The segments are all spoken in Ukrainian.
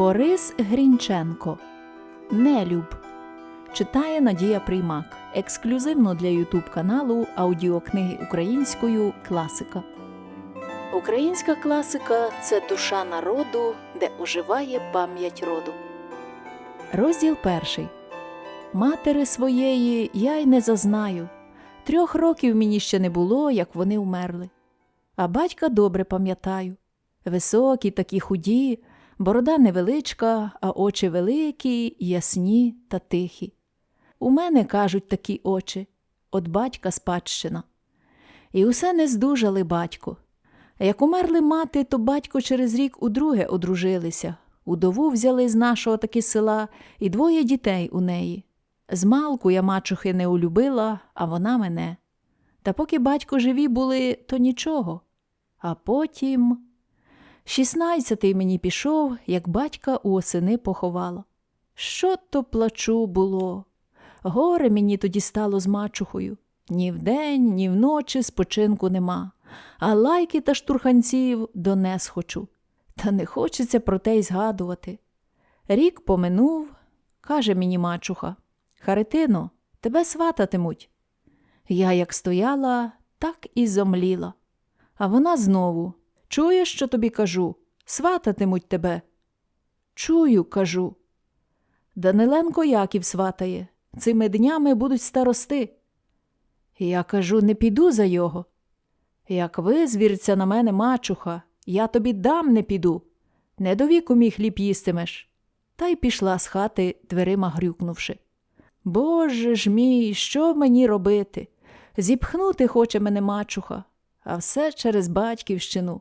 Борис Грінченко Нелюб читає Надія Приймак ексклюзивно для Ютуб каналу аудіокниги українською Класика. Українська класика це душа народу, де оживає пам'ять роду. Розділ перший. Матери своєї я й не зазнаю. Трьох років мені ще не було, як вони вмерли. А батька добре пам'ятаю. Високі, такі худі, борода невеличка, а очі великі, ясні та тихі. У мене, кажуть, такі очі, от батька спадщина. І усе не здужали батько. Як умерли мати, то батько через рік удруге одружилися. Удову взяли з нашого таки села і двоє дітей у неї. Змалку я мачухи не улюбила, а вона мене. Та поки батько живі були, то нічого. А потім. Шістнадцятий мені пішов, як батька у осени поховала. Що то плачу було? Горе мені тоді стало з мачухою. Ні вдень, ні вночі спочинку нема, а лайки та штурханців донес хочу. Та не хочеться про те й згадувати. Рік поминув, каже мені мачуха, Харитино, тебе свататимуть. Я як стояла, так і зомліла. А вона знову Чуєш, що тобі кажу? Свататимуть тебе. Чую, кажу. Даниленко Яків сватає. Цими днями будуть старости. Я кажу, не піду за його. Як визвіриться на мене мачуха, я тобі дам не піду. Не до віку мій хліб їстимеш. Та й пішла з хати, дверима грюкнувши. Боже ж мій, що мені робити? Зіпхнути хоче мене мачуха, а все через батьківщину.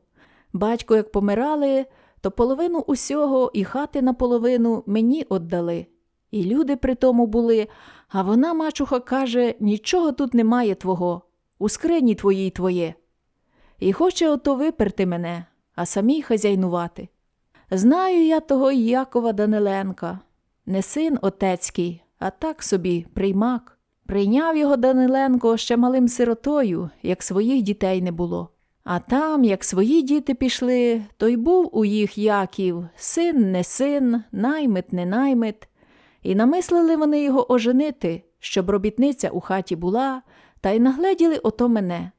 Батько, як помирали, то половину усього і хати наполовину мені віддали. І люди при тому були, а вона, мачуха, каже, нічого тут немає твого, у скрині твоїй твоє. І хоче ото виперти мене, а самій хазяйнувати. Знаю я того Якова Даниленка, не син отецький, а так собі приймак. Прийняв його Даниленко ще малим сиротою, як своїх дітей не було. А там, як свої діти пішли, то й був у їх Яків, син не син, наймит не наймит. І намислили вони його оженити, щоб робітниця у хаті була, та й нагледіли ото мене.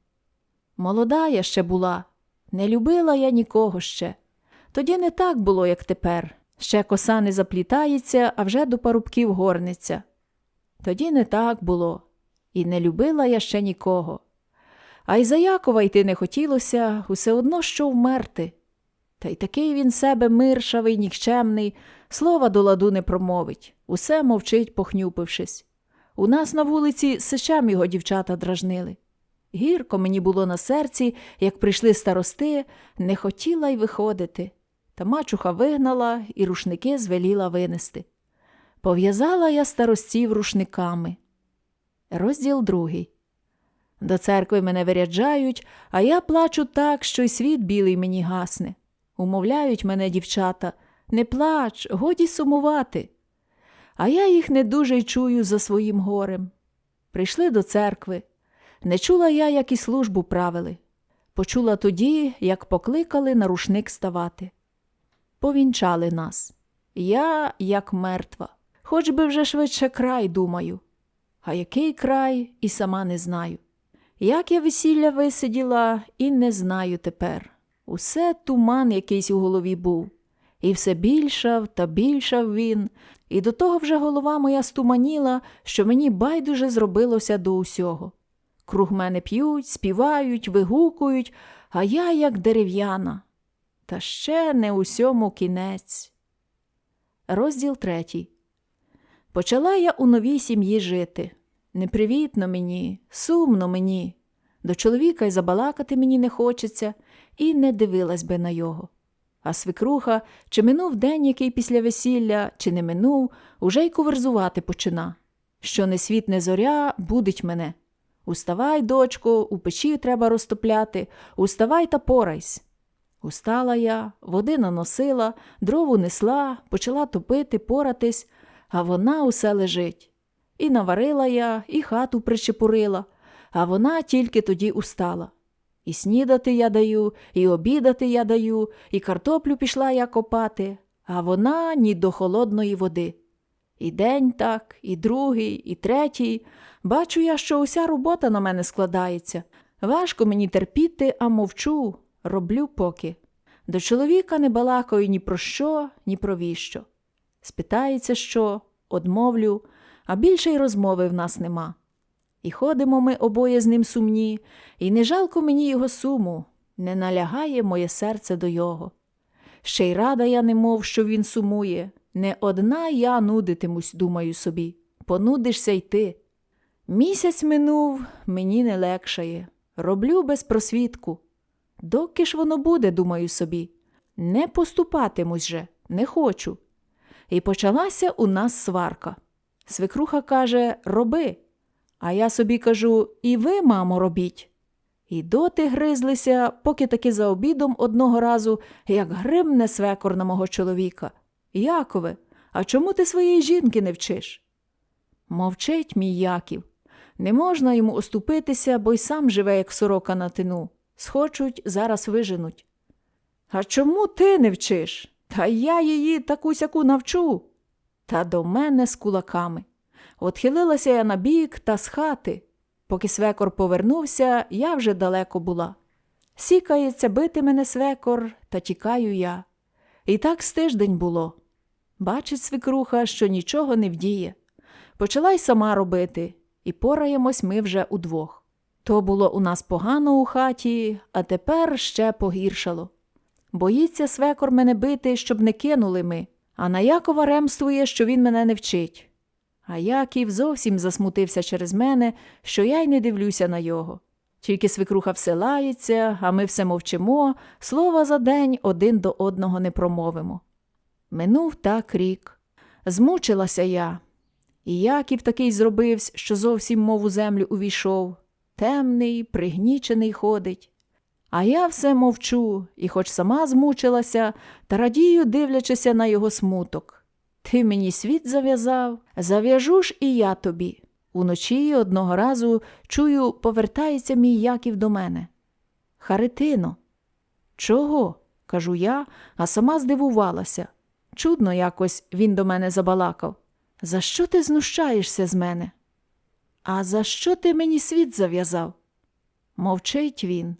Молода я ще була, не любила я нікого ще. Тоді не так було, як тепер. Ще коса не заплітається, а вже до парубків горниться. Тоді не так було, і не любила я ще нікого. А й за Якова йти не хотілося, усе одно що вмерти. Та й такий він себе миршавий, нікчемний, слова до ладу не промовить, усе мовчить, похнюпившись. У нас на вулиці сичем його дівчата дражнили. Гірко мені було на серці, як прийшли старости, не хотіла й виходити. Та мачуха вигнала і рушники звеліла винести. Пов'язала я старостів рушниками. Розділ другий. До церкви мене виряджають, а я плачу так, що й світ білий мені гасне. Умовляють мене дівчата не плач, годі сумувати. А я їх не дуже й чую за своїм горем. Прийшли до церкви. Не чула я, як і службу правили. Почула тоді, як покликали на рушник ставати. Повінчали нас. Я, як мертва, хоч би вже швидше край думаю. А який край, і сама не знаю. Як я весілля висиділа, і не знаю тепер. Усе туман якийсь у голові був. І все більшав та більшав він, і до того вже голова моя стуманіла, що мені байдуже зробилося до усього. Круг мене п'ють, співають, вигукують, а я як дерев'яна. Та ще не усьому кінець. Розділ третій. Почала я у новій сім'ї жити. Непривітно мені, сумно мені. До чоловіка й забалакати мені не хочеться, і не дивилась би на його. А свекруха, чи минув день який після весілля, чи не минув, уже й коверзувати почина. Що не світ, не зоря, будить мене. Уставай, дочко, у печі треба розтопляти, уставай та порайсь. Устала я, води наносила, дрову несла, почала топити, поратись, а вона усе лежить. І наварила я, і хату причепурила, а вона тільки тоді устала. І снідати я даю, і обідати я даю, і картоплю пішла я копати, а вона ні до холодної води. І день так, і другий, і третій. Бачу я, що уся робота на мене складається. Важко мені терпіти, а мовчу, роблю поки. До чоловіка не балакаю ні про що, ні про віщо. Спитається, що, одмовлю, а більше й розмови в нас нема. І ходимо ми обоє з ним сумні, і не жалко мені його суму, не налягає моє серце до його. Ще й рада я не мов, що він сумує. Не одна я нудитимусь, думаю собі, понудишся й ти. Місяць минув, мені не легшає. Роблю без просвідку. Доки ж воно буде, думаю собі. Не поступатимусь же, не хочу. І почалася у нас сварка. Свекруха каже роби. А я собі кажу і ви, мамо, робіть. І доти гризлися, поки таки за обідом одного разу, як гримне свекор на мого чоловіка. Якове, а чому ти своєї жінки не вчиш? Мовчить мій Яків. Не можна йому оступитися, бо й сам живе, як сорока на тину. Схочуть, зараз виженуть. А чому ти не вчиш? Та я її таку сяку навчу. Та до мене з кулаками. Отхилилася я на бік та з хати. Поки свекор повернувся, я вже далеко була. Сікається бити мене свекор, та тікаю я. І так з тиждень було. Бачить свекруха, що нічого не вдіє. Почала й сама робити, і пораємось ми вже удвох. То було у нас погано у хаті, а тепер ще погіршало. Боїться свекор мене бити, щоб не кинули ми, а на Якова ремствує, що він мене не вчить. А Яків зовсім засмутився через мене, що я й не дивлюся на його. Тільки свекруха всилається, а ми все мовчимо, слова за день один до одного не промовимо. Минув так рік. Змучилася я. І Яків такий зробився, що зовсім мов у землю увійшов. Темний, пригнічений ходить. А я все мовчу, і хоч сама змучилася, та радію, дивлячися на його смуток. Ти мені світ зав'язав, зав'яжу ж і я тобі. Уночі одного разу чую, повертається мій Яків до мене. Харитино. Чого? кажу я, а сама здивувалася. Чудно якось він до мене забалакав. За що ти знущаєшся з мене? А за що ти мені світ зав'язав? Мовчить він.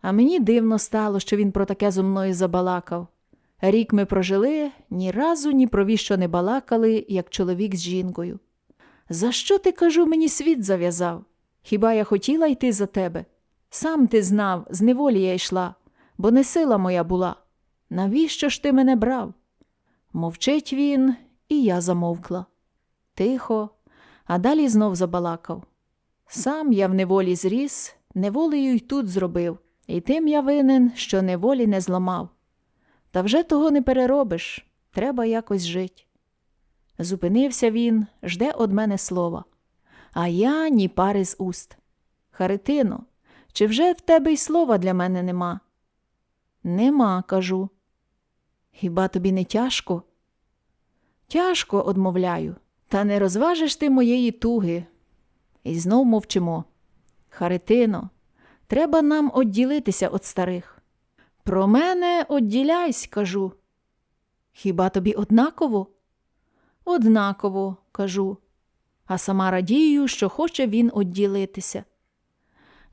А мені дивно стало, що він про таке зо мною забалакав. Рік ми прожили, ні разу ні про віщо не балакали, як чоловік з жінкою. За що ти, кажу, мені світ зав'язав? Хіба я хотіла йти за тебе? Сам ти знав, з неволі я йшла, бо не сила моя була. Навіщо ж ти мене брав? Мовчить він, і я замовкла. Тихо, а далі знов забалакав. Сам я в неволі зріс, неволею й тут зробив, і тим я винен, що неволі не зламав. Та вже того не переробиш, треба якось жить. Зупинився він, жде од мене слова, а я ні пари з уст. Харитино, чи вже в тебе й слова для мене нема? Нема, кажу. Хіба тобі не тяжко? Тяжко, одмовляю, та не розважиш ти моєї туги. І знов мовчимо. Харитино, треба нам одділитися від старих. Про мене одділяйсь, кажу. Хіба тобі однаково? Однаково, кажу, а сама радію, що хоче він одділитися.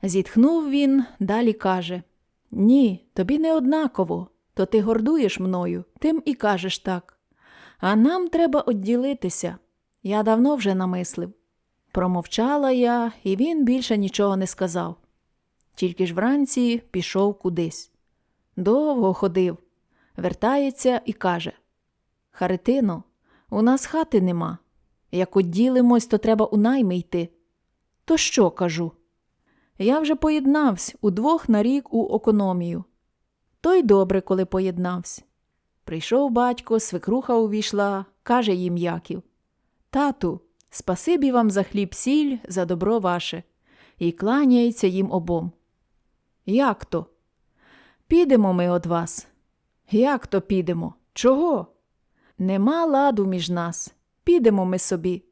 Зітхнув він, далі каже Ні, тобі не однаково, то ти гордуєш мною, тим і кажеш так. А нам треба одділитися. Я давно вже намислив. Промовчала я, і він більше нічого не сказав. Тільки ж вранці пішов кудись. Довго ходив, вертається і каже Харитино, у нас хати нема. Як одділимось, то треба у найми йти. То що кажу? Я вже поєднався удвох на рік у економію. То й добре, коли поєднався. Прийшов батько, свекруха увійшла, каже їм Яків Тату, спасибі вам за хліб сіль, за добро ваше, і кланяється їм обом. Як то? Підемо ми од вас. Як то підемо? Чого? Нема ладу між нас. Підемо ми собі.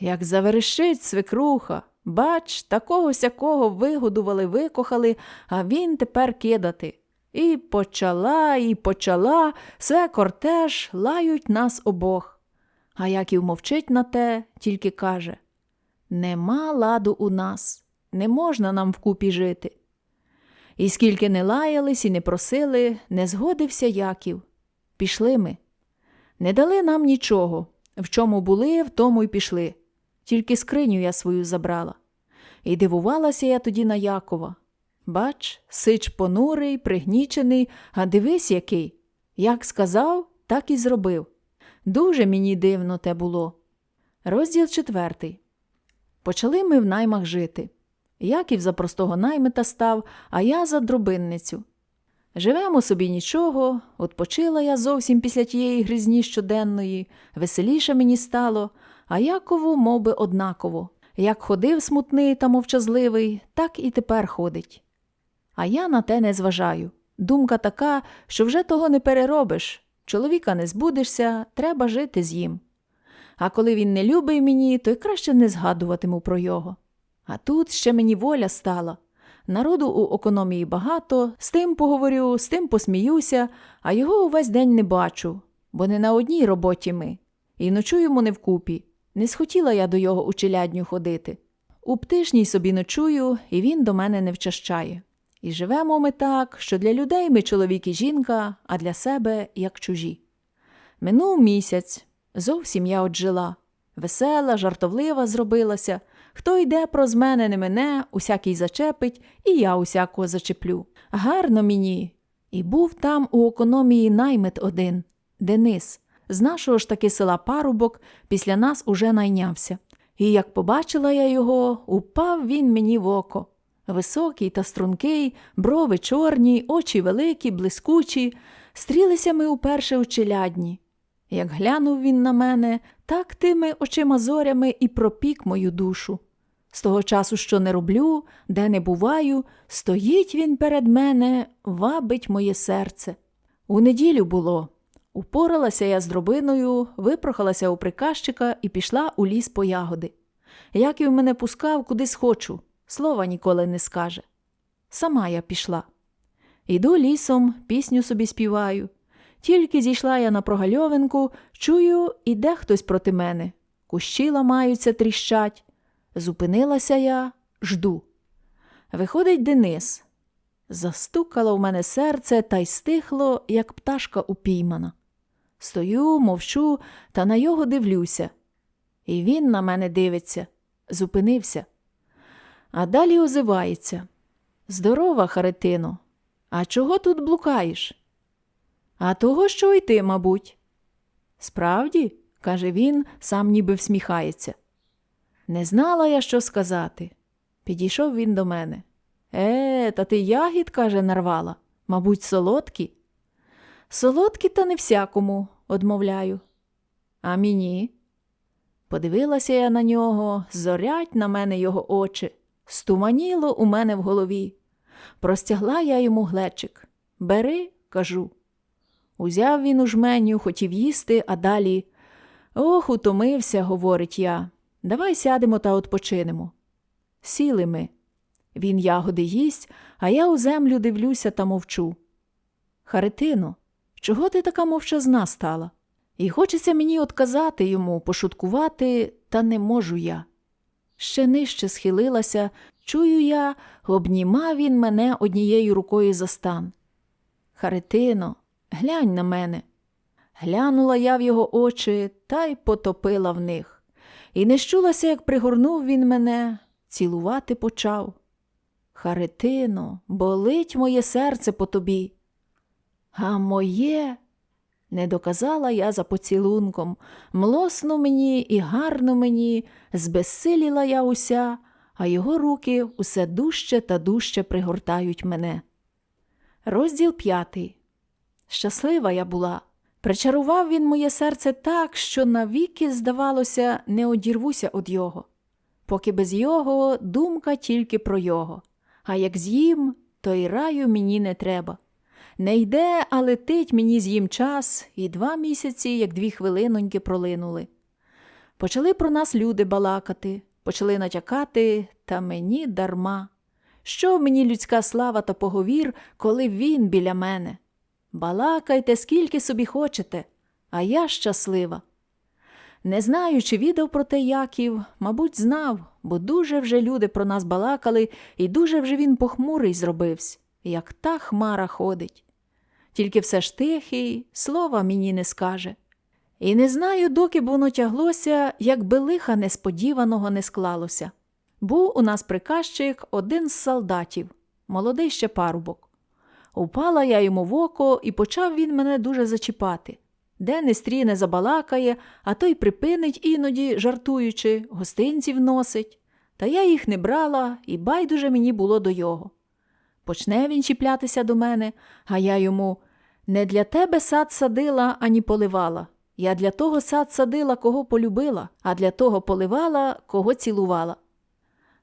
Як завершить свекруха, бач, такого сякого вигодували, викохали, а він тепер кидати. І почала, і почала, все кортеж лають нас обох. А Яків мовчить на те, тільки каже Нема ладу у нас, не можна нам вкупі жити. І скільки не лаялись і не просили, не згодився Яків. Пішли ми. Не дали нам нічого. В чому були, в тому й пішли. Тільки скриню я свою забрала. І дивувалася я тоді на Якова. Бач, сич понурий, пригнічений, а дивись який. Як сказав, так і зробив. Дуже мені дивно те було. Розділ четвертий. Почали ми в наймах жити. Яків за простого наймита став, а я за дробинницю. Живемо собі нічого, отпочила я зовсім після тієї гризні щоденної, веселіше мені стало, а Якову мов би, однаково. Як ходив смутний та мовчазливий, так і тепер ходить. А я на те не зважаю. Думка така, що вже того не переробиш. Чоловіка не збудешся, треба жити з їм. А коли він не любить мені, то й краще не згадуватиму про його. А тут ще мені воля стала. Народу у економії багато, з тим поговорю, з тим посміюся, а його увесь день не бачу, бо не на одній роботі ми. І ночуємо не вкупі. Не схотіла я до його у челядню ходити. У птишній собі ночую, і він до мене не вчащає. І живемо ми так, що для людей ми чоловік і жінка, а для себе як чужі. Минув місяць, зовсім я отжила. Весела, жартовлива зробилася. Хто йде проз мене не мене, усякий зачепить, і я усякого зачеплю. Гарно мені. І був там у економії наймит один Денис. З нашого ж таки села парубок після нас уже найнявся. І як побачила я його, упав він мені в око. Високий та стрункий, брови чорні, очі великі, блискучі, стрілися ми уперше у челядні. Як глянув він на мене, так тими очима зорями і пропік мою душу. З того часу, що не роблю, де не буваю, стоїть він перед мене, вабить моє серце. У неділю було. Упоралася я з дробиною, випрохалася у приказчика і пішла у ліс по ягоди. Яків мене пускав, куди схочу, слова ніколи не скаже. Сама я пішла. Іду лісом, пісню собі співаю. Тільки зійшла я на прогальовинку, чую, іде хтось проти мене. Кущі ламаються, тріщать. Зупинилася я, жду. Виходить Денис. Застукало в мене серце та й стихло, як пташка упіймана. Стою, мовчу та на його дивлюся. І він на мене дивиться, зупинився. А далі озивається. Здорова, Харитино, а чого тут блукаєш? А того, що й ти, мабуть. Справді, каже він, сам ніби всміхається. Не знала я, що сказати. Підійшов він до мене. Е, та ти ягід, каже, нарвала. Мабуть, солодкі. Солодкі, та не всякому, одмовляю. А мені. Подивилася я на нього, зорять на мене його очі. Стуманіло у мене в голові. Простягла я йому глечик. Бери, кажу. Узяв він у жменю, хотів їсти, а далі. Ох, утомився, говорить я. Давай сядемо та odpoczинемо. Сіли ми. Він ягоди їсть, а я у землю дивлюся та мовчу. Харитино, чого ти така мовчазна стала? І хочеться мені отказати йому, пошуткувати, та не можу я. Ще нижче схилилася, чую я, обнімав він мене однією рукою за стан. Харитино, глянь на мене. Глянула я в його очі та й потопила в них. І не щулася, як пригорнув він мене, цілувати почав. Харитино, болить моє серце по тобі. А моє, не доказала я за поцілунком, млосно мені і гарно мені, збезсиліла я уся, а його руки усе дужче та дужче пригортають мене. Розділ п'ятий. Щаслива я була. Причарував він моє серце так, що навіки, здавалося, не одірвуся од його. Поки без його думка тільки про його. А як з'їм, то й раю мені не треба. Не йде, а летить мені з'їм час, і два місяці, як дві хвилиноньки, пролинули. Почали про нас люди балакати, почали натякати, та мені дарма. Що мені людська слава та поговір, коли він біля мене? Балакайте, скільки собі хочете, а я щаслива. Не знаю, чи відав про те Яків, мабуть, знав, бо дуже вже люди про нас балакали, і дуже вже він похмурий зробився, як та хмара ходить. Тільки все ж тихий, слова мені не скаже. І не знаю, доки б воно тяглося, якби лиха несподіваного не склалося. Був у нас приказчик один з солдатів, молодий ще парубок. Упала я йому в око, і почав він мене дуже зачіпати. Де не стріне забалакає, а той припинить іноді, жартуючи, гостинців носить. Та я їх не брала, і байдуже мені було до його. Почне він чіплятися до мене, а я йому не для тебе сад садила, ані поливала. Я для того сад садила, кого полюбила, а для того поливала, кого цілувала.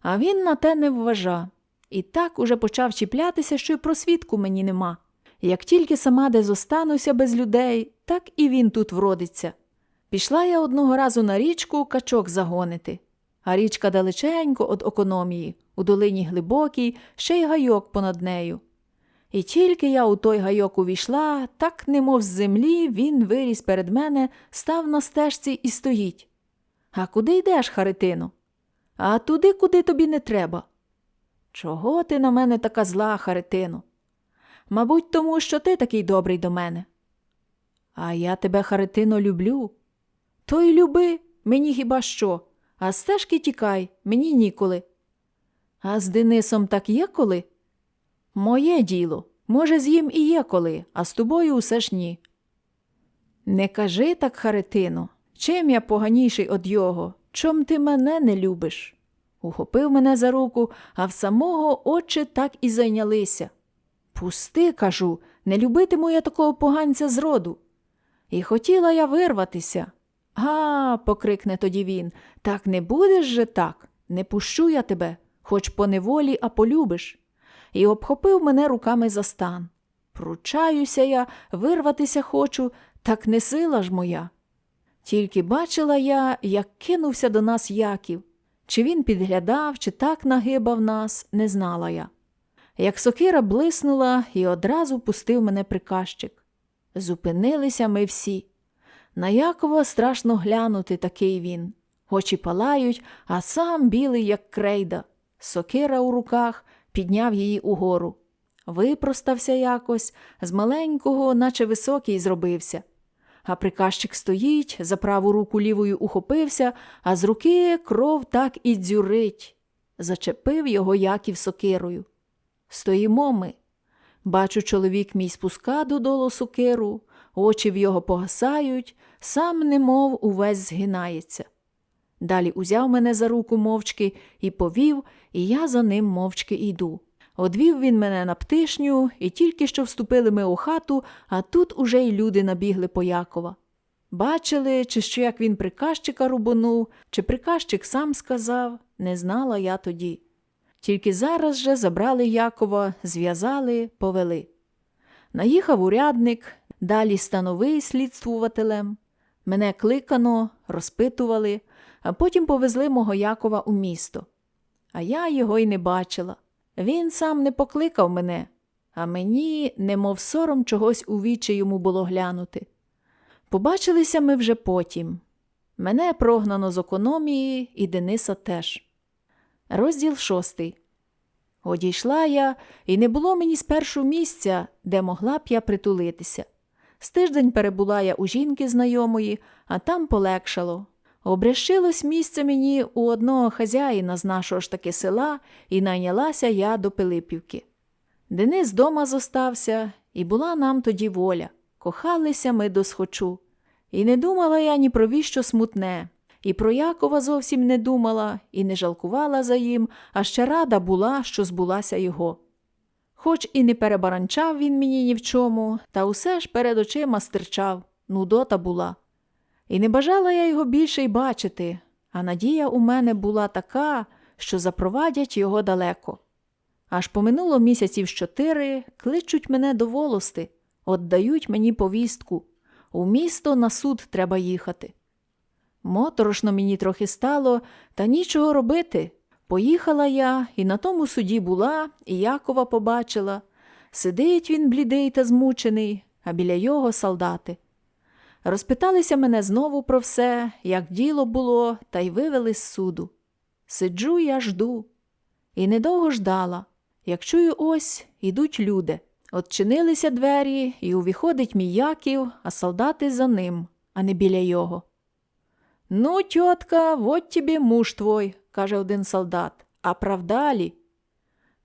А він на те не вважа. І так уже почав чіплятися, що й просвідку мені нема. Як тільки сама де зостануся без людей, так і він тут вродиться. Пішла я одного разу на річку качок загонити, а річка далеченько від економії, у долині глибокій, ще й гайок понад нею. І тільки я у той гайок увійшла, так, немов з землі, він виріс перед мене, став на стежці і стоїть. А куди йдеш, Харитино? А туди, куди тобі не треба. Чого ти на мене така зла, Харитино? Мабуть, тому, що ти такий добрий до мене. А я тебе, Харитино, люблю. То й люби, мені хіба що, а стежки тікай, мені ніколи. А з Денисом так є коли? Моє діло. Може, з їм і є коли, а з тобою усе ж ні. Не кажи так, Харитино, чим я поганіший од його, чом ти мене не любиш? Ухопив мене за руку, а в самого очі так і зайнялися. Пусти, кажу, не любитиму я такого поганця зроду. І хотіла я вирватися. Га, покрикне тоді він, так не будеш же так, не пущу я тебе, хоч по неволі, а полюбиш. І обхопив мене руками за стан. Пручаюся я, вирватися хочу, так не сила ж моя. Тільки бачила я, як кинувся до нас Яків. Чи він підглядав, чи так нагибав нас, не знала я. Як сокира блиснула і одразу пустив мене приказчик. Зупинилися ми всі. На Якова страшно глянути такий він. Очі палають, а сам білий, як крейда. Сокира у руках підняв її угору. Випростався якось, з маленького, наче високий, зробився. А приказчик стоїть, за праву руку лівою ухопився, а з руки кров так і дзюрить. Зачепив його Яків сокирою. Стоїмо ми. Бачу, чоловік мій спуска додолу сокиру, очі в його погасають, сам немов увесь згинається. Далі узяв мене за руку мовчки і повів, і я за ним мовчки йду. Одвів він мене на птишню, і тільки що вступили ми у хату, а тут уже й люди набігли по Якова. Бачили, чи що як він приказчика рубанув, чи приказчик сам сказав, не знала я тоді. Тільки зараз же забрали Якова, зв'язали, повели. Наїхав урядник, далі становий слідствувателем. Мене кликано, розпитували, а потім повезли мого Якова у місто. А я його й не бачила. Він сам не покликав мене, а мені, немов сором чогось у вічі йому було глянути. Побачилися ми вже потім. Мене прогнано з економії і Дениса теж. Розділ шостий. Одійшла я, і не було мені спершу місця, де могла б я притулитися. З тиждень перебула я у жінки знайомої, а там полегшало. Обрящилось місце мені у одного хазяїна з нашого ж таки села, і найнялася я до Пилипівки. Денис дома зостався, і була нам тоді воля. Кохалися ми до схочу. І не думала я ні про віщо смутне, і про Якова зовсім не думала, і не жалкувала за їм, а ще рада була, що збулася його. Хоч і не перебаранчав він мені ні в чому, та усе ж перед очима стирчав, нудота була. І не бажала я його більше й бачити, а надія у мене була така, що запровадять його далеко. Аж поминуло місяців чотири, кличуть мене до волости, отдають мені повістку. У місто на суд треба їхати. Моторошно мені трохи стало, та нічого робити. Поїхала я і на тому суді була, і Якова побачила. Сидить він блідий та змучений, а біля його солдати. Розпиталися мене знову про все, як діло було, та й вивели з суду. Сиджу я жду. І недовго ждала. Як чую, ось ідуть люди. Отчинилися двері, і увіходить мій Яків, а солдати за ним, а не біля його. Ну, тітка, вот тобі муж твой, каже один солдат, а правдалі?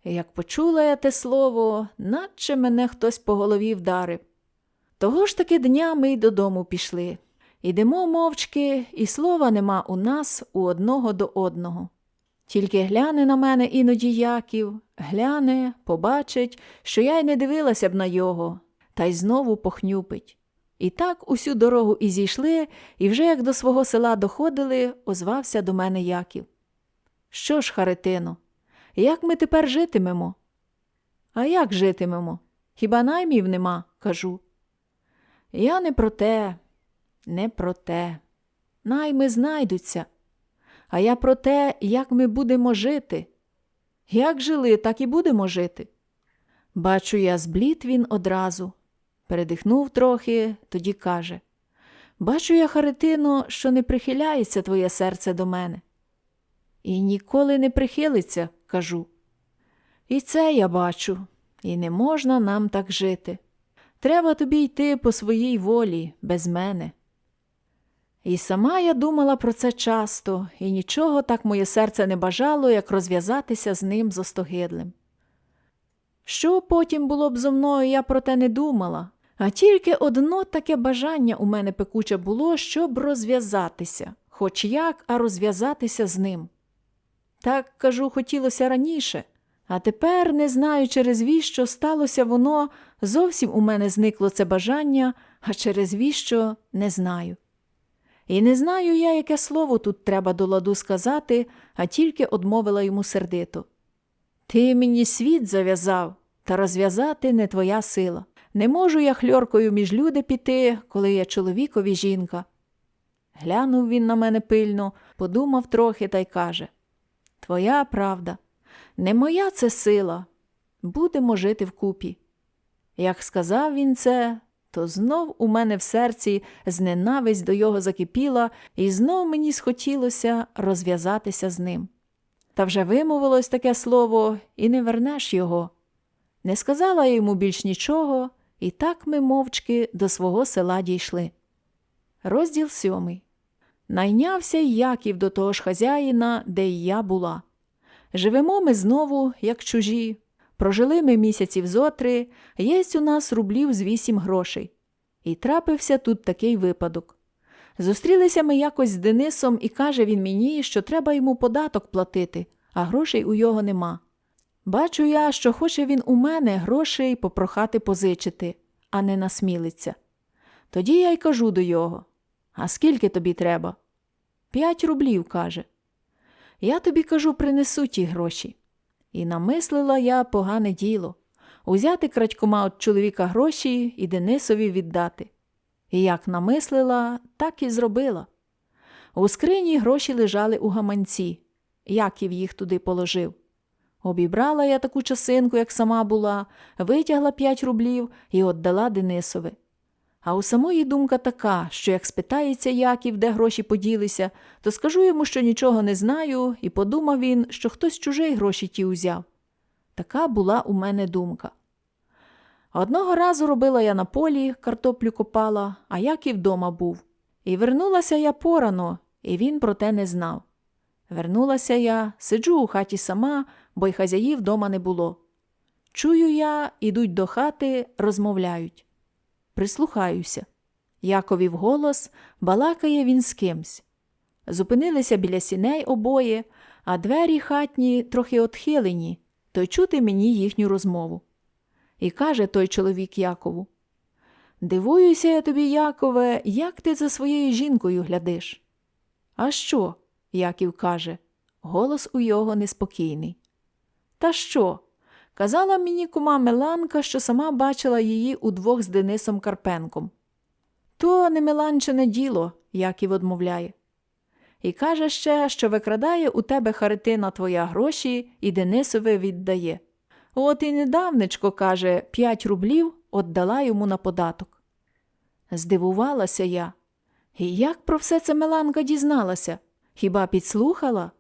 Як почула я те слово, наче мене хтось по голові вдарив. Того ж таки дня ми й додому пішли. Ідемо мовчки, і слова нема у нас у одного до одного. Тільки гляне на мене іноді Яків, гляне, побачить, що я й не дивилася б на його, та й знову похнюпить. І так усю дорогу і зійшли, і вже як до свого села доходили, озвався до мене Яків. Що ж, Харитино, як ми тепер житимемо? А як житимемо? Хіба наймів нема, кажу. Я не про те, не про те. Найми знайдуться. А я про те, як ми будемо жити. Як жили, так і будемо жити. Бачу я зблід він одразу. Передихнув трохи, тоді каже Бачу я, Харитино, що не прихиляється твоє серце до мене. І ніколи не прихилиться, кажу. І це я бачу, і не можна нам так жити. Треба тобі йти по своїй волі, без мене. І сама я думала про це часто, і нічого так моє серце не бажало, як розв'язатися з ним зостогидлим. Що потім було б зо мною, я про те не думала, а тільки одно таке бажання у мене пекуче було, щоб розв'язатися, хоч як, а розв'язатися з ним. Так, кажу, хотілося раніше, а тепер, не знаю, через віщо сталося воно, зовсім у мене зникло це бажання, а через віщо не знаю. І не знаю я, яке слово тут треба до ладу сказати, а тільки одмовила йому сердито. Ти мені світ зав'язав, та розв'язати не твоя сила. Не можу я хльоркою між люди піти, коли я чоловікові жінка. Глянув він на мене пильно, подумав трохи та й каже Твоя правда, не моя це сила. Будемо жити вкупі. Як сказав він це, то знов у мене в серці зненависть до його закипіла, і знов мені схотілося розв'язатися з ним. Та вже вимовилось таке слово, і не вернеш його. Не сказала йому більш нічого, і так ми мовчки до свого села дійшли. Розділ сьомий. Найнявся Яків до того ж хазяїна, де й я була. Живемо ми знову, як чужі. Прожили ми місяців зотри, єсть у нас рублів з вісім грошей. І трапився тут такий випадок. Зустрілися ми якось з Денисом, і каже він мені, що треба йому податок платити, а грошей у його нема. Бачу я, що хоче він у мене грошей попрохати позичити, а не насмілиться. Тоді я й кажу до його А скільки тобі треба? П'ять рублів, каже. Я тобі кажу, принесу ті гроші. І намислила я погане діло узяти крадькома від чоловіка гроші і Денисові віддати. І як намислила, так і зробила. У скрині гроші лежали у гаманці, Яків їх туди положив. Обібрала я таку часинку, як сама була, витягла п'ять рублів і віддала Денисові. А у самої думка така, що як спитається Яків, де гроші поділися, то скажу йому, що нічого не знаю, і подумав він, що хтось чужий гроші ті узяв. Така була у мене думка. Одного разу робила я на полі, картоплю копала, а Яків вдома був. І вернулася я порано, і він про те не знав. Вернулася я, сиджу у хаті сама, бо й хазяїв вдома не було. Чую я, ідуть до хати, розмовляють. Прислухаюся. Яковів голос балакає він з кимсь. Зупинилися біля сіней обоє, а двері хатні трохи отхилені, то чути мені їхню розмову. І каже той чоловік Якову Дивуюся я тобі, Якове, як ти за своєю жінкою глядиш. А що? Яків каже, голос у його неспокійний. Та що? Казала мені кума Меланка, що сама бачила її удвох з Денисом Карпенком. То не Меланчине діло, Яків одмовляє. І каже ще, що викрадає у тебе Харитина твоя гроші і Денисові віддає. От і недавнечко, каже, п'ять рублів отдала йому на податок. Здивувалася я. І як про все це Меланка дізналася? Хіба підслухала?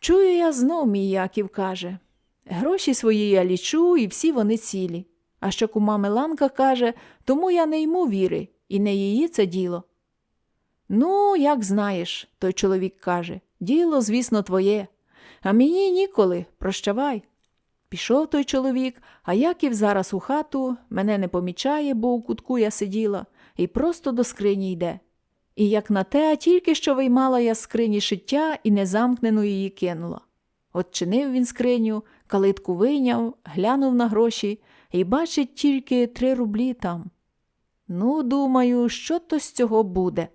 Чую я знов, мій Яків каже. Гроші свої я лічу, і всі вони цілі. А що кума Меланка каже, тому я не йму віри, і не її це діло. Ну, як знаєш, той чоловік каже, діло, звісно, твоє. А мені ніколи, прощавай. Пішов той чоловік, а Яків зараз у хату мене не помічає, бо у кутку я сиділа, і просто до скрині йде. І як на те, тільки що виймала я з скрині шиття і незамкнену її кинула. Отчинив він скриню, калитку вийняв, глянув на гроші і бачить тільки три рублі там. Ну, думаю, що то з цього буде.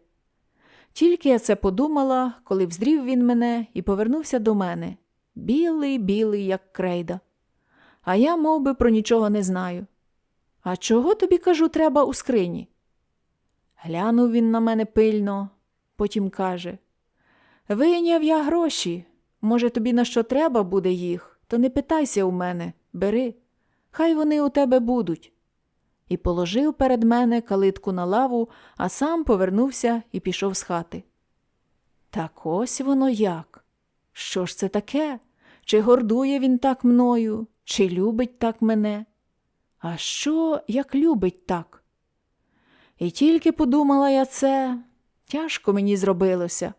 Тільки я це подумала, коли вздрів він мене і повернувся до мене. Білий, білий, як крейда. А я мов би, про нічого не знаю. А чого тобі, кажу, треба у скрині? Глянув він на мене пильно, потім каже Вийняв я гроші. Може, тобі на що треба буде їх, то не питайся у мене, бери. Хай вони у тебе будуть. І положив перед мене калитку на лаву, а сам повернувся і пішов з хати. Так ось воно як. Що ж це таке? Чи гордує він так мною, чи любить так мене? А що, як любить так? І тільки подумала я це, тяжко мені зробилося,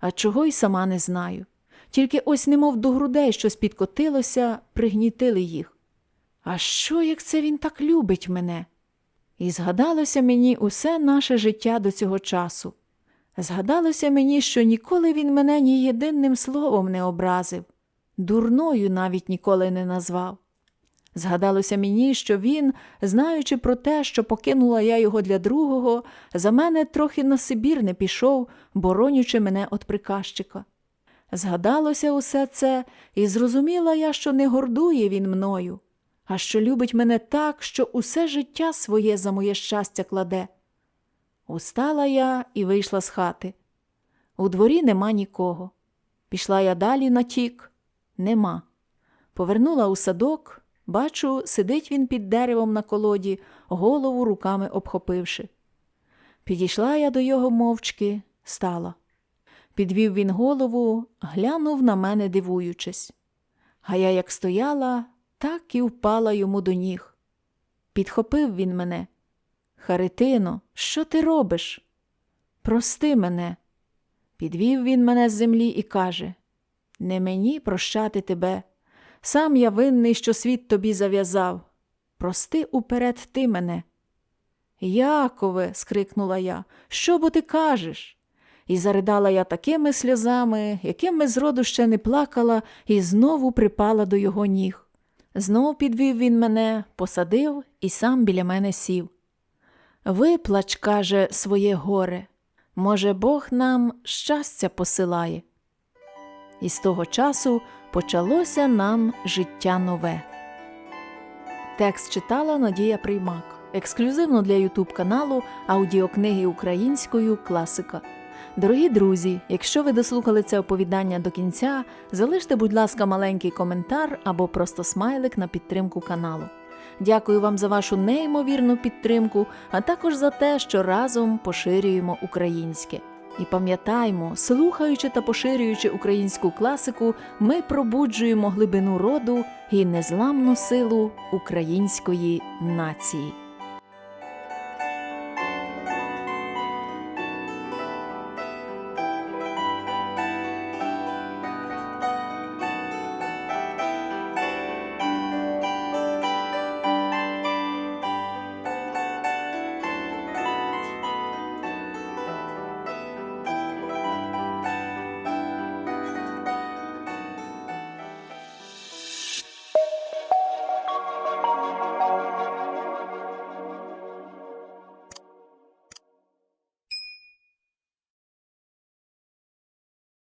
а чого й сама не знаю. Тільки ось немов до грудей щось підкотилося, пригнітили їх. А що, як це він так любить мене? І згадалося мені усе наше життя до цього часу. Згадалося мені, що ніколи він мене ні єдиним словом не образив, дурною навіть ніколи не назвав. Згадалося мені, що він, знаючи про те, що покинула я його для другого, за мене трохи на Сибір не пішов, боронючи мене від приказчика. Згадалося усе це, і зрозуміла я, що не гордує він мною, а що любить мене так, що усе життя своє за моє щастя кладе. Устала я і вийшла з хати. У дворі нема нікого. Пішла я далі на тік. Нема. Повернула у садок. Бачу, сидить він під деревом на колоді, голову руками обхопивши. Підійшла я до його мовчки, стала. Підвів він голову, глянув на мене, дивуючись. А я як стояла, так і впала йому до ніг. Підхопив він мене. Харитино, що ти робиш? Прости мене. Підвів він мене з землі і каже Не мені прощати тебе. Сам я винний, що світ тобі зав'язав. Прости уперед ти мене. Якове, скрикнула я, що бо ти кажеш? І заридала я такими сльозами, якими зроду ще не плакала, і знову припала до його ніг. Знов підвів він мене, посадив і сам біля мене сів. Виплач, каже, своє горе. Може, Бог нам щастя посилає. І з того часу почалося нам життя нове. Текст читала Надія Приймак. Ексклюзивно для Ютуб каналу аудіокниги українською Класика. Дорогі друзі, якщо ви дослухали це оповідання до кінця, залиште, будь ласка, маленький коментар або просто смайлик на підтримку каналу. Дякую вам за вашу неймовірну підтримку, а також за те, що разом поширюємо українське. І пам'ятаймо, слухаючи та поширюючи українську класику, ми пробуджуємо глибину роду і незламну силу української нації.